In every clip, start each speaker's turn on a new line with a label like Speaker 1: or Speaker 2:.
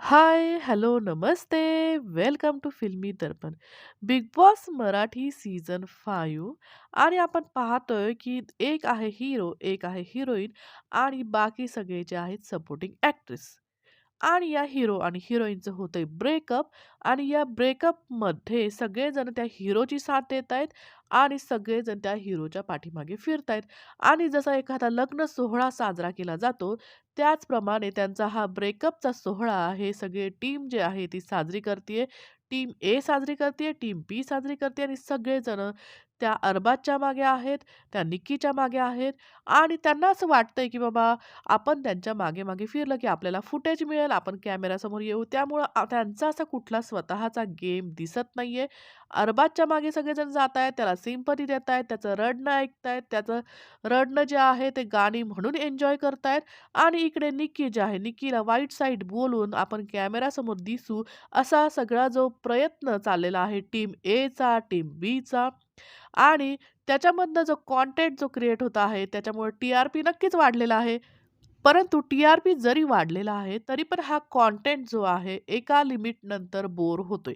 Speaker 1: High, hello, Namaste. Welcome to Filmi Darpan. Bigg Boss Marathi season five आणि आपण पाहतोय, की एक आहे हिरो, एक आहे हिरोईन आणि बाकी सगळे जे आहेत सपोर्टिंग ॲक्ट्रेस आणि या हिरो आणि हिरोईनचं होतंय ब्रेकअप आणि या ब्रेकअपमध्ये सगळेजण त्या हिरोची साथ देत आहेत आणि सगळेजण त्या हिरोच्या पाठीमागे फिरतायत. आणि जसा एखादा लग्न सोहळा साजरा केला जातो, त्याचप्रमाणे त्यांचा हा ब्रेकअपचा सोहळा हे सगळे टीम जे आहे ती साजरी करते टीम ए साजरी करते टीम बी साजरी करते आणि सगळेजण त्या अरबाजच्या मागे आहेत, त्या निक्कीच्या मागे आहेत. आणि त्यांना असं वाटतंय, की बाबा आपण त्यांच्या मागे-मागे फिरलं, की आपल्याला फुटेज मिळेल, आपण कॅमेरासमोर येऊ. त्यामुळं त्यांचा असा कुठला स्वतःचा गेम दिसत नाहीये. अरबाजच्या मागे सगळेजण जात आहेत त्याला सिंपती देत आहेत त्याचं रडणं ऐकतायत, त्याचं रडणं जे आहे ते गाणी म्हणून एन्जॉय करतायत आणि इकडे निक्की जे आहे, निक्कीला वाईट साईड बोलून आपण कॅमेरासमोर दिसू, असा सगळा जो प्रयत्न चाललेला आहे टीम एचा, टीम बीचा आणि त्याच्यामधनं जो कॉन्टेंट जो क्रिएट होत आहे, त्याच्यामुळे टी-आर-पी नक्कीच वाढलेला आहे. परंतु टी-आर-पी जरी वाढलेला आहे, तरी पण हा कॉन्टेंट जो आहे, एका लिमिटनंतर बोर होतोय.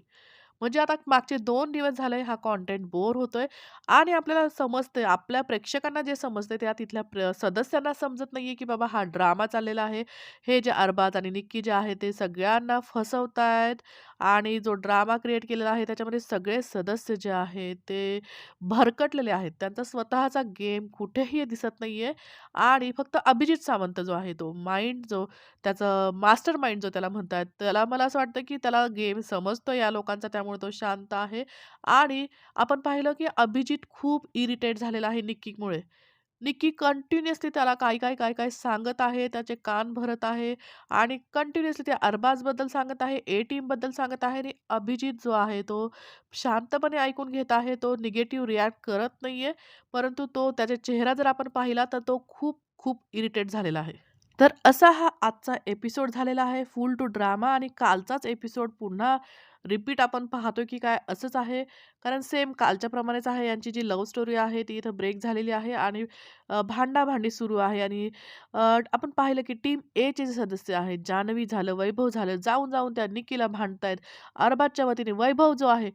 Speaker 1: म्हणजे आता मागचे दोन दिवस झाले हा कॉन्टेंट बोर होतोय आणि आपल्याला समजतंय, आपल्या प्रेक्षकांना जे समजतंय, त्या तिथल्या प्र सदस्यांना समजत नाहीये, की बाबा हा ड्रामा चाललेला आहे. हे जे अरबाज आणि निक्की जे आहे, ते सगळ्यांना फसवतायत आणि जो ड्रामा क्रिएट केलेला आहे, त्याच्यामध्ये सगळे सदस्य जे आहेत, ते भरकटलेले आहेत. त्यांचा स्वतःचा गेम कुठेही दिसत नाही आहे आणि फक्त अभिजित सावंत जो आहे, तो माइंड जो त्याचं मास्टर माइंड जो त्याला म्हणतात, त्याला मला असं वाटतं, की त्याला गेम समजतो या लोकांचा, त्यामुळे तो शांत आहे आणि आपण पाहिलं, की अभिजित खूप इरिटेट झालेला आहे निक्कीमुळे. निक्की कंटिन्युअसली त्याला काय, काय, काय, काय सांगत आहे, त्याचे कान भरत आहे आणि कंटिन्युअसली ते अरबाजबद्दल सांगत आहे, ए टीमबद्दल सांगत आहे आणि अभिजित जो आहे, तो शांतपणे ऐकून घेत आहे. तो निगेटिव्ह रिॲक्ट करत नाहीये. परंतु तो त्याचा चेहरा जर आपण पाहिला, तर तो खूप, खूप इरिटेट झालेला आहे. तर असा हा आजचा एपिसोड झालेला आहे, फुल टू ड्रामा आणि कालचाच एपिसोड पुन्हा रिपीट आपण पाहतो की काय असंच आहे. कारण सेम कालच्याप्रमाणेच आहे. यांची जी लव्ह स्टोरी आहे, ती इथं ब्रेक झालेली आहे आणि भांडाभांडी सुरू आहे आणि आपण पाहिलं, की टीम एचे जे सदस्य आहेत, जान्हवी झालं, वैभव झालं, जाऊन-जाऊन त्या निकीला भांडतायत. अरबाजच्या वतीने वैभव जो आहे,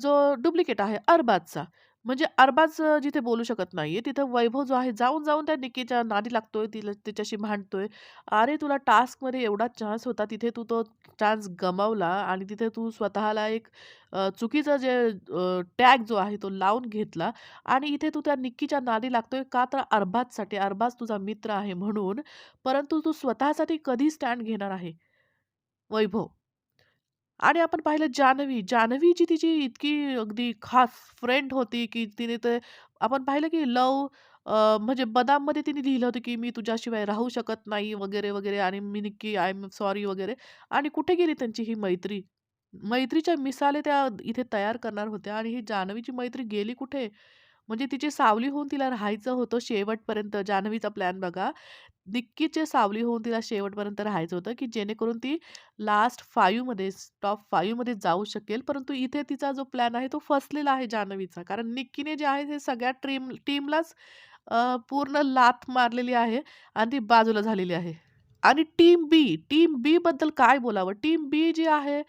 Speaker 1: जो डुप्लिकेट आहे अरबाजचा. म्हणजे अरबाज अ, जिथे बोलू शकत नाहीये, तिथं वैभव जो आहे, जाऊन-जाऊन त्या निक्कीच्या नादी लागतोय, तिला तिच्याशी भांडतोय. अरे, तुला टास्कमध्ये एवढा चान्स होता, तिथे तू तो चान्स गमावला आणि तिथे तू स्वतःला एक अ, चुकीचं जे अ, टॅग जो आहे, तो लावून घेतला आणि इथे तू त्या निक्कीच्या नादी लागतोय, का तर अरबाजसाठी. अरबाज तुझा मित्र आहे म्हणून. परंतु तू स्वतःसाठी कधी स्टँड घेणार आहे, वैभव? आणि आपण पाहिलं जान्हवी. जान्हवीची तिची इतकी अगदी खास फ्रेंड होती, की तिने ते आपण पाहिलं, की लव म्हणजे बदाममध्ये तिने लिहिलं होतं, की मी तुझ्याशिवाय राहू शकत नाही वगैरे, वगैरे आणि मी निक्की आय एम सॉरी वगैरे आणि कुठे गेली त्यांची ही मैत्री? मैत्रीच्या मिसाले त्या इथे तयार करणार होत्या आणि ही जान्हवीची मैत्री गेली कुठे? म्हणजे तिची सावली होऊन तिला राहायचं होतं शेवटपर्यंत. जान्हवीचा प्लॅन बघा. निक्कीचे सावली होऊन तिला शेवटपर्यंत राहायचं होतं, की जेणेकरून ती लास्ट फायूमध्ये टॉप 5 जाऊ शकेल. परंतु इथे तिचा जो प्लॅन आहे तो फसलेला आहे जान्हवीचा. कारण निक्कीने जे आहे ते सगळ्या ट्रीम टीमलाच पूर्ण लाथ मारलेली आहे आणि ती बाजूला झालेली आहे. आणि टीम बी, टीम बी बद्दल काय बोलावं? टीम बी जी आहे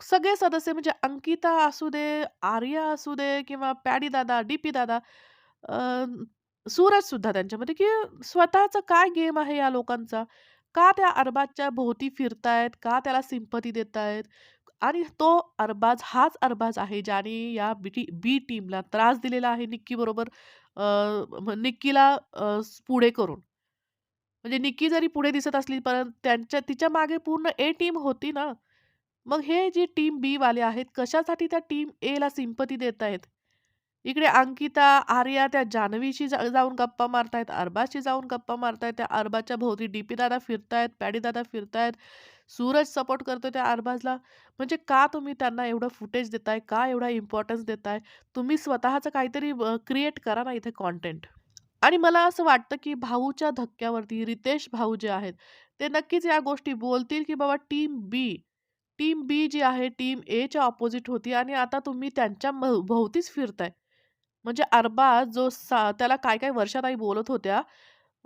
Speaker 1: सगळे सदस्य म्हणजे अंकिता असू दे, आर्या असू दे किंवा पॅडी दादा, डीपी दादा, अ, सूरज सुद्धा त्यांच्यामध्ये, की स्वतःचा काय गेम आहे या लोकांचा? का त्या अरबाजच्या भोवती फिरतायत? का त्याला सिम्पथी देतायत? आणि तो अरबाज हाच अरबाज आहे ज्याने या बी बी टीमला त्रास दिलेला आहे निक्कीबरोबर अ, म निक्कीला अ, पुढे करून. म्हणजे निक्की जरी पुढे दिसत असली, पण त्यांच्या तिच्यामागे पूर्ण ए टीम होती ना. मग हे जे टीम बी वाले आहेत, कशासाठी त्या टीम एला देत आहेत इकडे अंकिता, आर्या त्या जान्हवीशी जा जाऊन गप्पा मारतायत, अरबाजशी जाऊन गप्पा मारतायत. त्या अरबाजच्या भोवती डी पी दादा फिरतायत, पॅडी दादा फिरतायत. सूरज सपोर्ट करतो त्या अरबाजला. म्हणजे का तुम्ही त्यांना एवढं फुटेज देताय? का एवढा इम्पॉर्टन्स देताय? तुम्ही स्वतःचं काहीतरी क्रिएट करा ना इथे कॉन्टेंट आणि मला असं वाटतं, की भाऊच्या धक्क्यावरती रितेश भाऊ जे आहेत, ते नक्कीच या गोष्टी बोलतील, की बाबा टीम बी, टीम बी जी आहे, टीम एच्या ऑपोजिट होती आणि आता तुम्ही त्यांच्या भोवतीच फिरताय. म्हणजे अरबाज जो सा त्याला काय-काय वर्षाताई बोलत होत्या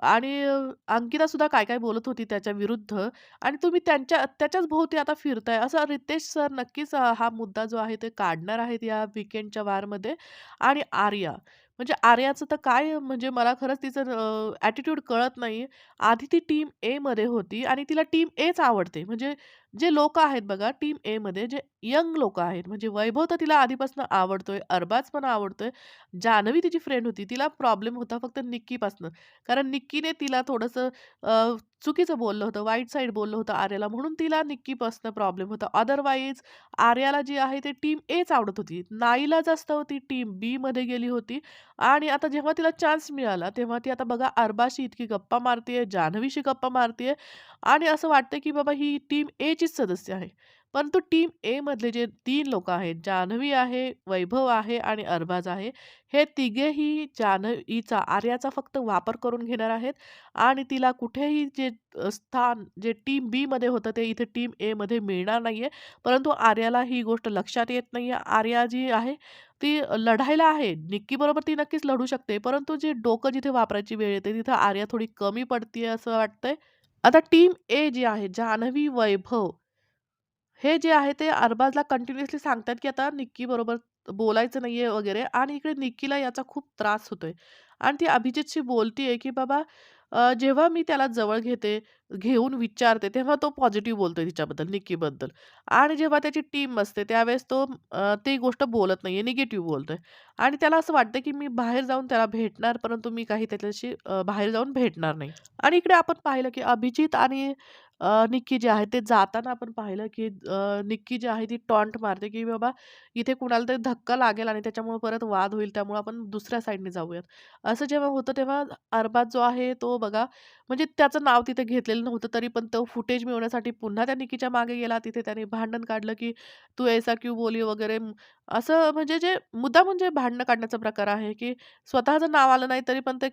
Speaker 1: आणि अंकिता सुद्धा काय-काय बोलत होती त्याच्या विरुद्ध आणि तुम्ही त्यांच्या त्याच्याच भोवती आता फिरताय. असं रितेश सर नक्कीच हा मुद्दा जो आहे ते काढणार आहेत या विकेंडच्या वारमध्ये. आणि आर्या, म्हणजे आर्याचं तर काय म्हणजे मला खरंच तिचं ॲटिट्यूड कळत नाही. आधी ती टीम एमध्ये होती आणि तिला टीम एच आवडते. म्हणजे जे लोकं आहेत बघा टीम एमध्ये जे यंग लोक आहेत म्हणजे वैभव तर तिला आधीपासून आवडतोय, अरबाज पण आवडतोय. जान्हवी तिची फ्रेंड होती. तिला प्रॉब्लेम होता फक्त निक्कीपासनं. कारण निक्कीने तिला थोडंसं चुकीचं बोललं होतं, वाईट साईड बोललं होतं आर्याला म्हणून तिला निक्कीपासनं प्रॉब्लेम होता. अदरवाईज आर्याला जी आहे ते टीम एच आवडत होती. नाईला जास्त होती टीम बीमध्ये गेली होती आणि आता जेव्हा तिला चान्स मिळाला, तेव्हा ती आता बघा अरबाशी इतकी गप्पा मारतीये, जान्हवीशी गप्पा मारतीये आणि असं वाटतं की बाबा ही टीम एचीच सदस्य आहे. परंतु टीम एमधले जे तीन लोक आहेत, जान्हवी आहे, वैभव आहे आणि अरबाज आहे. हे तिघेही जान्हवीचा, आर्याचा फक्त वापर करून घेणार आहेत आणि तिला कुठेही जे स्थान जे टीम बीमध्ये होतं ते इथे टीम एमध्ये मिळणार नाही आहे परंतु आर्याला ही गोष्ट लक्षात येत नाही आहे आर्या जी आहे ती लढायला आहे. निक्कीबरोबर ती नक्कीच लढू शकते. परंतु जे डोकं जिथे वापरायची वेळ येते तिथं आर्या थोडी कमी पडते असं वाटतंय. आता टीम ए जी आहे जान्हवी, वैभव हे जे आहे ते अरबाजला कंटिन्युअसली सांगतात, की आता निक्की बरोबर बोलायचं नाहीये वगैरे आणि इकडे निक्कीला याचा खूप त्रास होतोय. आणि ती अभिजितशी बोलतीये, की बाबा जेव्हा मी त्याला जवळ घेते, घेऊन विचारते, तेव्हा तो पॉझिटिव्ह बोलतो तिच्याबद्दल, निक्कीबद्दल. आणि जेव्हा त्याची टीम असते, त्यावेळेस तो ती गोष्ट बोलत नाही आहे निगेटिव्ह बोलतोय. आणि त्याला असं वाटतं, की मी बाहेर जाऊन त्याला भेटणार, परंतु मी काही त्याच्याशी बाहेर जाऊन भेटणार नाही. आणि इकडे आपण पाहिलं, की अभिजित आणि अ, निक्की जे आहे ते जाताना आपण पाहिलं, की अ, निक्की जी आहे ती टॉन्ट मारते, की बाबा इथे कुणाला तरी धक्का लागेल आणि त्याच्यामुळे परत वाद होईल, त्यामुळे आपण दुसऱ्या साईडने जाऊयात. असं जेव्हा होतं तेव्हा अरबाज जो आहे तो बघा म्हणजे त्याचं नाव तिथे घेतलेलं नव्हतं, तरी पण तो फुटेज मिळवण्यासाठी पुन्हा त्या निक्कीच्या मागे गेला. तिथे त्याने भांडण काढलं, की "तू ऐसा क्यों बोली?" वगैरे. असं म्हणजे जे मुद्दा म्हणजे भांडणं काढण्याचा प्रकार आहे, की स्वतःचं नाव आलं नाही तरी पण ते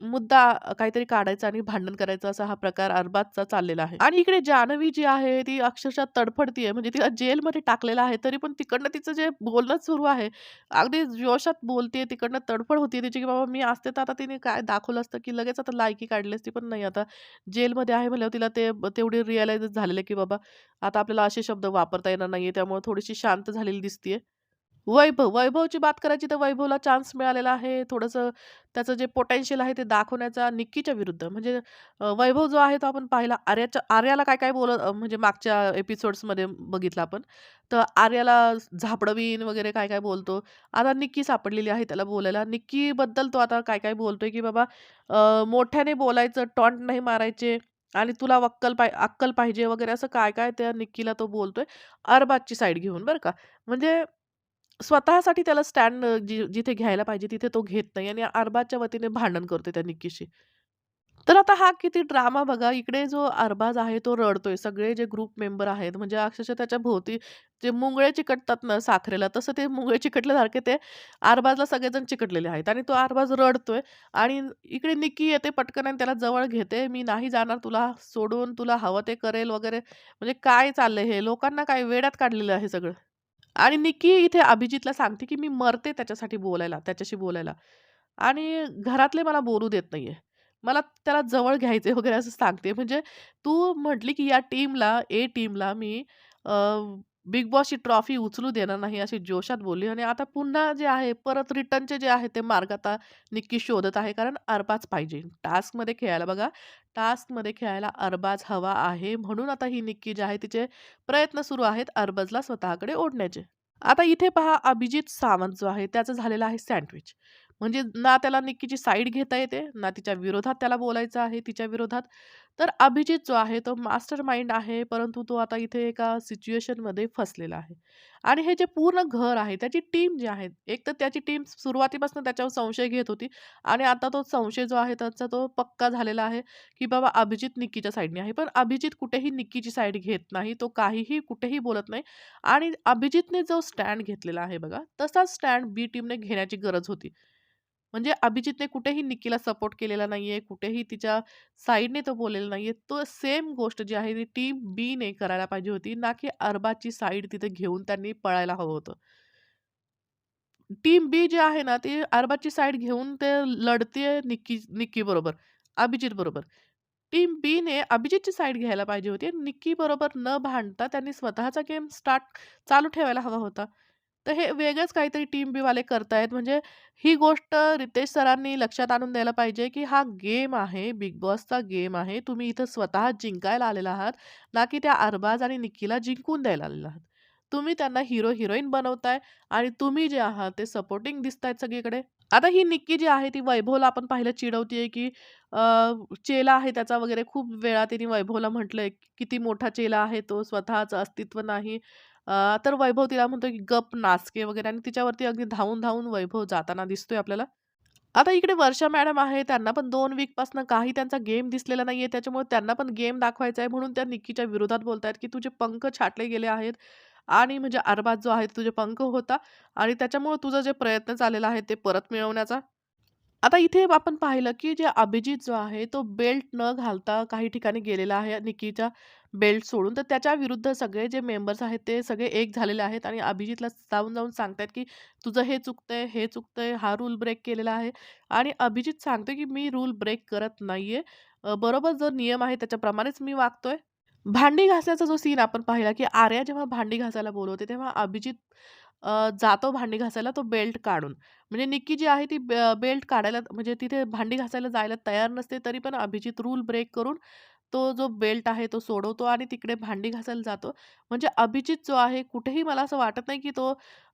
Speaker 1: मुद्दा काहीतरी काढायचा आणि भांडण करायचं असा हा प्रकार अरबाजचा चाललेला आहे. आणि इकडे जानवी जी आहे ती अक्षरशः तडफडतीये म्हणजे तिला जेलमध्ये टाकलेलं आहे. तरी पण तिकडनं तिचं जे बोलणं सुरू आहे, अगदी जोशात बोलतेय, तिकडनं तडफड होती तिची, की बाबा मी असते तर आता तिने काय दाखवलं असतं, की लगेच आता लायकी काढली असती. पण नाही आता जेलमध्ये आहे म्हणल्यावर तिला ते तेवढी रिअलाइज झालेलं, की बाबा आता आपल्याला असे शब्द वापरता येणार नाहीये. त्यामुळे थोडीशी शांत झालेली दिसतीये. वैभव, वैभवची बात करायची तर वैभवला चान्स मिळालेला आहे. थोडंसं त्याचं जे पोटेन्शियल आहे ते दाखवण्याचा निक्कीच्या विरुद्ध. म्हणजे वैभव जो आहे तो आपण पाहिला आर्याच्या आर्याला काय-काय बोलत म्हणजे मागच्या एपिसोड्समध्ये बघितलं आपण. तर आर्याला झापडवीन वगैरे काय-काय बोलतो. आता निक्की सापडलेली आहे त्याला बोलायला. निक्कीबद्दल तो आता काय-काय बोलतोय, की बाबा मोठ्याने बोलायचं, टॉन्ट नाही मारायचे आणि तुला अक्कल पाय अक्कल पाहिजे वगैरे असं काय-काय त्या निक्कीला तो बोलतोय. अरबाजची साईड घेऊन बरं का. म्हणजे स्वतःसाठी त्याला स्टँड जि जिथे घ्यायला पाहिजे तिथे तो घेत नाही आणि अरबाजच्या वतीने भांडण करतो त्या निक्कीशी. तर आता हा किती ड्रामा बघा. इकडे जो अरबाज आहे तो रडतोय. सगळे जे ग्रुप मेंबर आहेत म्हणजे अक्षरशः त्याच्या भोवती जे मुंगळे चिकटतात ना साखरेला, तसं ते मुंगळे चिकटल्यासारखे ते अरबाजला सगळेजण चिकटलेले आहेत आणि तो अरबाज रडतोय आणि इकडे निक्की येते पटकन आणि त्याला जवळ घेते. "मी नाही जाणार तुला सोडून, तुला हवं ते करेल" वगैरे. म्हणजे काय चाललंय हे? लोकांना काय वेड्यात काढलेलं आहे सगळं. आणि निक्की इथे अभिजितला सांगते, की मी मरते त्याच्यासाठी बोलायला त्याच्याशी बोलायला आणि घरातले मला बोलू देत नाहीये. मला त्याला जवळ घ्यायचे वगैरे असं सांगते. म्हणजे तू म्हटली, की या टीमला, ए टीमला मी बिग बॉसची ट्रॉफी उचलू देणार नाही अशी जोशात बोलली आणि आता पुन्हा जे आहे परत रिटर्नचे जे आहे ते मार्ग आता निक्की शोधत आहे. कारण अरबाज पाहिजे. टास्कमध्ये खेळायला बघा, टास्कमध्ये खेळायला अरबाज हवा आहे. म्हणून आता ही निक्की जी आहे तिचे प्रयत्न सुरू आहेत अरबाजला स्वतःकडे ओढण्याचे. आता इथे पहा अभिजित सावंत जो आहे त्याचं झालेलं आहे सँडविच. म्हणजे ना त्याला निक्कीची साईड घेता येते, ना तिच्या विरोधात त्याला बोलायचं आहे तिच्या विरोधात. तर अभिजित जो आहे तो मास्टर माइंड आहे, परंतु तो आता इथे एका सिच्युएशनमध्ये फसलेला आहे. आणि हे जे पूर्ण घर आहे त्याची टीम जी आहे, एक तर त्याची टीम सुरुवातीपासून त्याच्यावर संशय घेत होती आणि आता तो संशय जो आहे त्याचा तो पक्का झालेला आहे, की बाबा अभिजित निक्कीच्या साईडने आहे. पण अभिजित कुठेही निक्कीची साईड घेत नाही. तो काहीही कुठेही बोलत नाही आणि अभिजितने जो स्टँड घेतलेला आहे बघा, तसाच स्टँड बी टीमने घेण्याची गरज होती. म्हणजे अभिजितने कुठेही निक्कीला सपोर्ट केलेला नाहीये, कुठेही तिच्या साइडने तो बोललेला नाहीये. तो सेम गोष्ट जी आहे ती टीम बीने करायला पाहिजे होती, ना की अरबाची साइड तिथे घेऊन त्यांनी पळायला हवं होतं. टीम बी जी आहे ना, ती अरबाची साइड घेऊन ते लढतीये निक्की बरोबर अभिजित बरोबर. टीम बीने अभिजितची साईड घ्यायला पाहिजे होती निक्की बरोबर न भांडता त्यांनी स्वतःचा गेम स्टार्ट चालू ठेवायला हवा होता. तर हे वेगळंच काहीतरी टीम बीवाले करतायत. म्हणजे ही गोष्ट रितेश सरांनी लक्षात आणून द्यायला पाहिजे, की हा गेम आहे, बिग बॉसचा गेम आहे. तुम्ही इथं स्वतः जिंकायला आलेला आहात, ना की त्या अरबाज आणि निक्कीला जिंकून द्यायला आलेला आहात. तुम्ही त्यांना हिरो हिरोईन बनवताय आणि तुम्ही जे आहात ते सपोर्टिंग दिसतायत सगळीकडे. आता ही निक्की जी आहे ती वैभवला आपण पाहिलं चिडवतीये, की चेला आहे त्याचा वगैरे खूप वेळा तिने वैभवला म्हटलंय, किती मोठा चेला आहे तो, स्वतःचं अस्तित्व नाही. तर वैभव तिला म्हणतो, की "गप नाचके वगैरे आणि तिच्यावरती अगदी धावून-धावून वैभव जाताना दिसतोय आपल्याला. आता इकडे वर्षा मॅडम आहे, त्यांना पण दोन वीकपासून काही त्यांचा गेम दिसलेला नाही आहे त्याच्यामुळे त्यांना पण गेम दाखवायचा आहे म्हणून त्या निक्कीच्या विरोधात बोलतायत, की "तुझे पंख छाटले गेले आहेत आणि म्हणजे अरबाज जो आहे तुझे पंख होता आणि त्याच्यामुळे तुझा जे प्रयत्न चाललेला आहे ते परत मिळवण्याचा." आता इथे आपण पाहिलं, की जे अभिजित जो आहे तो बेल्ट न घालता काही ठिकाणी गेलेला आहे निक्कीच्या बेल्ट सोडून. तर त्याच्या विरुद्ध सगळे जे मेंबर्स आहेत ते सगळे एक झालेले आहेत आणि अभिजितला जाऊन-जाऊन सांगतायत, की "तुझं हे चुकतंय, हे चुकतंय, हा रूल ब्रेक केलेला आहे." आणि अभिजित सांगतोय, की "मी रूल ब्रेक करत नाहीये. बरोबर जो नियम आहे त्याच्याप्रमाणेच मी वागतोय." भांडी घासण्याचा जो सीन आपण पाहिला, की आर्या जेव्हा भांडी घासायला बोलवते, तेव्हा अभिजित अ, जातो भांडी घासायला तो बेल्ट काढून. म्हणजे निक्की जी आहे ती बेल्ट काढायला म्हणजे तिथे भांडी घासायला जायला तयार नसते, तरी पण अभिजित रूल ब्रेक करून तो जो बेल्ट आहे तो सोडवतो आणि तिकडे भांडी घासायला जातो. म्हणजे अभिजित जो आहे कुठेही मला असं वाटत नाही, की तो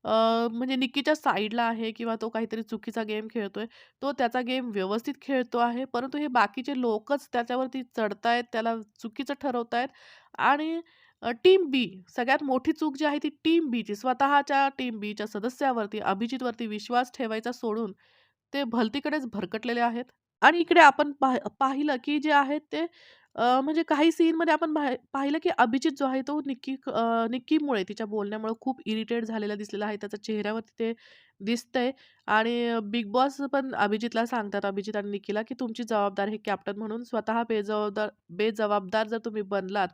Speaker 1: अ, म्हणजे निक्कीच्या साईडला आहे किंवा तो काहीतरी चुकीचा गेम खेळतोय. तो त्याचा गेम व्यवस्थित खेळतो आहे. परंतु हे बाकीचे लोकच त्याच्यावरती चढतायत, त्याला चुकीचं ठरवतायत आणि टीम बी सगळ्यात मोठी चूक जी आहे ती टीम बीची. स्वतःच्या टीम बीच्या सदस्यावरती, अभिजितवरती विश्वास ठेवायचा सोडून ते भलतीकडेच भरकटलेले आहेत. आणि इकडे आपण पाह पाहिलं, की जे आहेत ते म्हणजे काही सीनमध्ये आपण पाहिलं, की अभिजित जो आहे तो निक्की निक्कीमुळे तिच्या बोलण्यामुळे खूप इरिटेट झालेला दिसलेला आहे. त्याच्या चेहऱ्यावरती ते दिसतंय आणि बिग बॉस पण अभिजितला सांगतात, अभिजित आणि निक्कीला, की तुमची जबाबदारी हे कॅप्टन म्हणून. स्वतः बेजबाबदार बेजबाबदार जर तुम्ही बनलात,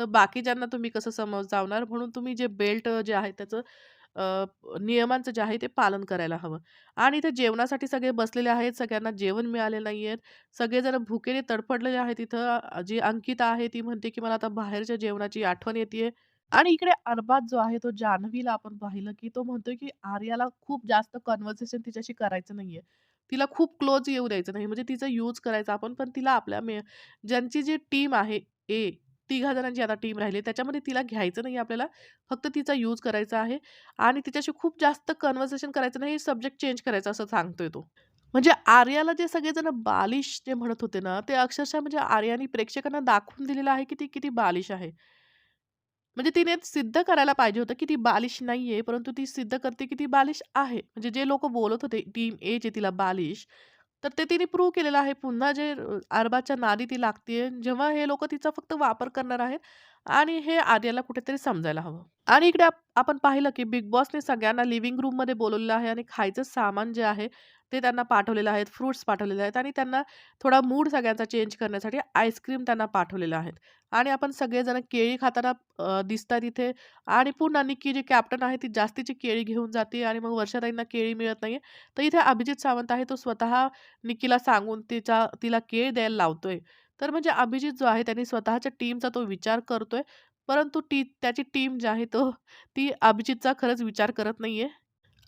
Speaker 1: तर बाकीच्यांना तुम्ही कसं समजावणार? म्हणून तुम्ही जे बेल्ट जे आहे त्याचं नियमांचं जे आहे ते पालन करायला हवं. आणि इथे जेवणासाठी सगळे बसलेले आहेत. सगळ्यांना जेवण मिळाले नाही आहेत सगळेजण भुकेने तडफडलेले आहेत तिथं. जी अंकिता आहे ती म्हणते, की मला आता बाहेरच्या जेवणाची आठवण येते आणि इकडे अरबाज जो आहे तो जान्हवीला आपण पाहिलं, की तो म्हणतोय, की आर्याला खूप जास्त कन्व्हर्सेशन तिच्याशी करायचं नाहीये. तिला खूप क्लोज येऊ द्यायचं नाही. म्हणजे तिचा यूज करायचा आपण, पण तिला आपल्या मे ज्यांची जी टीम आहे ए, तिघा जणांची आता टीम राहिली त्याच्यामध्ये तिला घ्यायचं नाही आपल्याला. फक्त तिचा यूज करायचा आहे आणि तिच्याशी खूप जास्त कन्व्हर्सेशन करायचं नाही, सब्जेक्ट चेंज करायचा असं सांगतोय तो. म्हणजे आर्याला जे सगळेजण बालिश जे म्हणत होते ना, ते अक्षरशः म्हणजे आर्याने प्रेक्षकांना दाखवून दिलेलं आहे, की ती किती बालिश आहे. म्हणजे तिने सिद्ध करायला पाहिजे होतं, की ती बालिश नाहीये, परंतु ती सिद्ध करते, की ती बालिश आहे. म्हणजे जे लोक बोलत होते टीम ए जे तिला बालिश, तर ते तिने प्रूव्ह केलेलं आहे. पुन्हा जे अ, नादी ती लागतीये, जेव्हा हे लोकं तिचा फक्त वापर करणार आहेत आणि हे आर्याला कुठेतरी समजायला हवं. आणि इकडे आपण पाहिलं, की बिग बॉसने सगळ्यांना लिव्हिंग रूममध्ये बोलवलेलं आहे आणि खायचं सामान जे आहे, ते त्यांना पाठवलेलं आहे. फ्रुट्स पाठवलेले आहेत आणि त्यांना थोडा मूड सगळ्यांचा चेंज करण्यासाठी आईस्क्रीम त्यांना पाठवलेलं आहेत आणि आपण सगळेजण केळी खाताना दिसतात इथे आणि पुन्हा निक्की जी कॅप्टन आहे, ती जास्तीची केळी घेऊन जाते आणि मग वर्षाताईंना केळी मिळत नाही तर इथे अभिजित सावंत आहे, तो स्वतः निक्कीला सांगून तिचा तिला केळी द्यायला लावतोय. तर म्हणजे अभिजित जो आहे, त्यांनी स्वतःच्या टीमचा तो विचार करतोय. परंतु टी त्याची टीम जी आहे, तो ती अभिजितचा खरंच विचार करत नाहीये.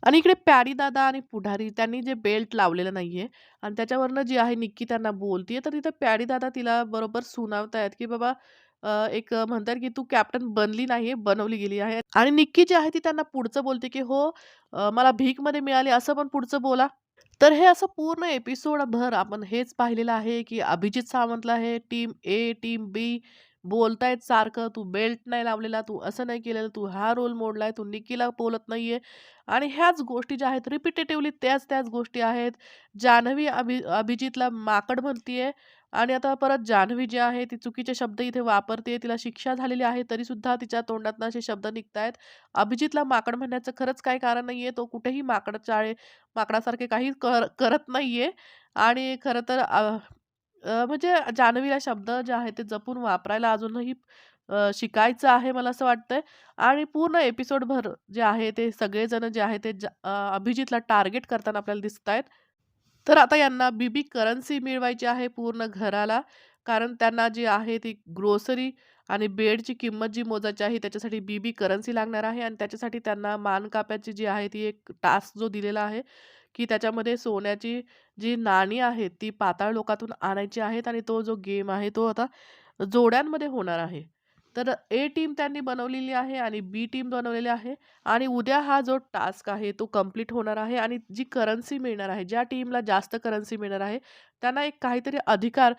Speaker 1: आणि इकडे प्यारीदादा आणि पुढारी त्यांनी जे बेल्ट लावलेलं नाहीये आणि त्याच्यावरनं जी आहे निक्की त्यांना बोलतीये, तर तिथं प्यारीदादा तिला बरोबर सुनावतायत, की बाबा एक म्हणतात, की "तू कॅप्टन बनली नाही बनवली गेली आहे." आणि निक्की जी आहे ती त्यांना पुढचं बोलते, की "हो, मला भीकमध्ये मिळाली असं पण पुढचं बोला." तर हे असं पूर्ण एपिसोडभर आपण हेच पाहिलेलं आहे, की अभिजित सावंतला हे टीम ए, टीम बी बोलतायत सारखं, "तू बेल्ट नाही लावलेला, तू असं नाही केलेलं, तू हा रोल मोडलाय, तू निकीला बोलत नाहीये." आणि ह्याच गोष्टी ज्या आहेत रिपिटेटिव्हली त्याच-त्याच गोष्टी आहेत. जान्हवी अभि अभिजितला माकड म्हणतीये आणि आता परत जान्हवी जी आहे ती चुकीचे शब्द इथे वापरते. तिला शिक्षा झालेली आहे, तरीसुद्धा तिच्या तोंडातनं असे शब्द निघतायत. अभिजितला माकड म्हणण्याचं खरंच काही कारण नाहीये. तो कुठेही माकड चाळे माकडासारखे काही कर करत नाहीये आणि खरं तर म्हणजे जान्हवीला शब्द जे आहे ते जपून वापरायला अजूनही शिकायचं आहे मला असं वाटतंय आणि पूर्ण एपिसोडभर जे आहे ते सगळेजण जे आहे ते अभिजितला टार्गेट करताना आपल्याला दिसत आहेत तर आता यांना बीबी करन्सी मिळवायची आहे पूर्ण घराला. कारण त्यांना जी आहे ती ग्रोसरी आणि बेडची किंमत जी मोजायची आहे त्याच्यासाठी बीबी करन्सी लागणार आहे आणि त्याच्यासाठी त्यांना मानकाप्याची जी आहे ती एक टास्क जो दिलेला आहे, की त्याच्यामध्ये सोन्याची जी नाणी आहेत ती पाताळ लोकातून आणायची आहेत आणि तो जो गेम आहे तो आता जोड्यांमध्ये होणार आहे. तर ए टीम त्यांनी बनवलेली आहे आणि बी टीम बनवलेली आहे आणि उद्या हा जो टास्क आहे तो कंप्लीट होणार आहे आणि जी करन्सी मिळणार आहे, ज्या टीमला जास्त करन्सी मिळणार आहे, त्यांना एक काहीतरी अधिकार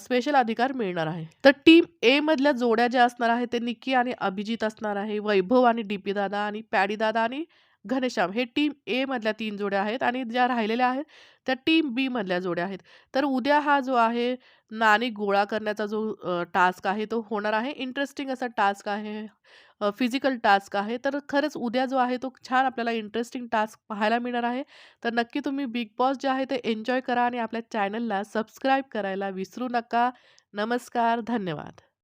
Speaker 1: स्पेशल अधिकार मिळणार आहे. तर टीम ए मधल्या जोड्या ज्या असणार आहे ते निक्की आणि अभिजित असणार आहे. वैभव आणि डीपी दादा आणि पॅडी दादा आणि घनश्याम हे टीम ए मधल्या तीन जोड्या आहेत आणि ज्या राहिलेल्या आहेत त्या टीम बी मधल्या जोड्या आहेत. तर उद्या हा जो आहे नाणी गोळा करण्याचा जो टास्क आहे तो होणार आहे. इंटरेस्टिंग असा टास्क आहे. फिजिकल टास्क आहे. तर खरंच उद्या जो आहे तो छान आपल्याला इंटरेस्टिंग टास्क पाहायला मिळणार आहे. तर नक्की तुम्ही बिग बॉस जे आहे ते एन्जॉय करा आणि आपल्या चॅनलला सबस्क्राईब करायला विसरू नका. नमस्कार. धन्यवाद.